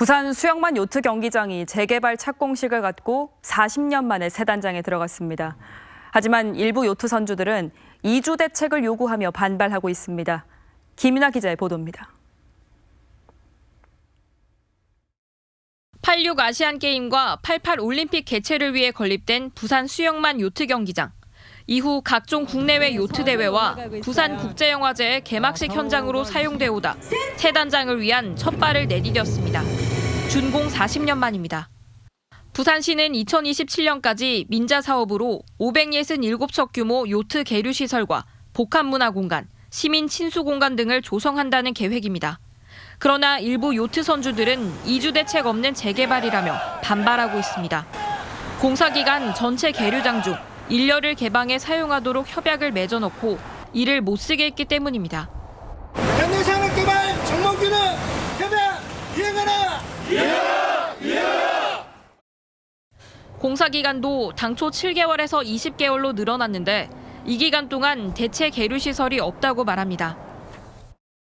부산 수영만 요트 경기장이 재개발 착공식을 갖고 40년 만에 새 단장에 들어갔습니다. 하지만 일부 요트 선주들은 이주 대책을 요구하며 반발하고 있습니다. 김이나 기자의 보도입니다. 86 아시안 게임과 88 올림픽 개최를 위해 건립된 부산 수영만 요트 경기장. 이후 각종 국내외 요트 대회와 부산 국제영화제의 개막식 현장으로 사용돼 오다 새 단장을 위한 첫 발을 내디뎠습니다. 준공 40년 만입니다. 부산시는 2027년까지 민자 사업으로 567척 규모 요트 계류 시설과 복합 문화 공간, 시민 친수 공간 등을 조성한다는 계획입니다. 그러나 일부 요트 선주들은 이주 대책 없는 재개발이라며 반발하고 있습니다. 공사 기간 전체 계류장 중 일렬을 개방해 사용하도록 협약을 맺어놓고 이를 못 쓰게 했기 때문입니다. 현대산업 개발 정몽규는 협약 이행하라! 공사 기간도 당초 7개월에서 20개월로 늘어났는데 이 기간 동안 대체 계류 시설이 없다고 말합니다.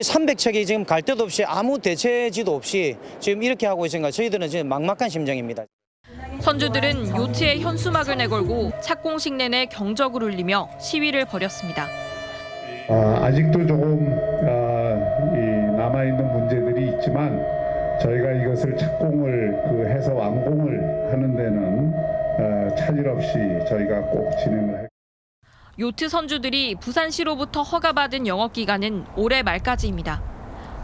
300척이 지금 갈 데도 없이 아무 대체지도 없이 지금 이렇게 하고 있으니까 저희들은 지금 막막한 심정입니다. 선주들은 요트에 현수막을 내걸고 착공식 내내 경적을 울리며 시위를 벌였습니다. 아, 아직도 조금 아, 이 남아 있는 문제들이 있지만 저희가 이것을 착공을 그 해서 완공을 하는 데는 아, 차질 없이 저희가 꼭 진행을 할 요트 선주들이 부산시로부터 허가받은 영업 기간은 올해 말까지입니다.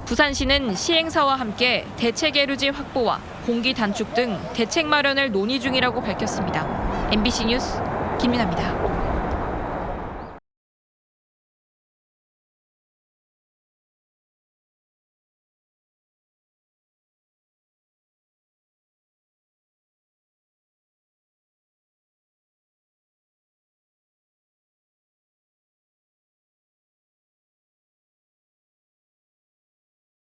부산시는 시행사와 함께 대체 계류지 확보와 공기 단축 등 대책 마련을 논의 중이라고 밝혔습니다. MBC 뉴스 김민아입니다.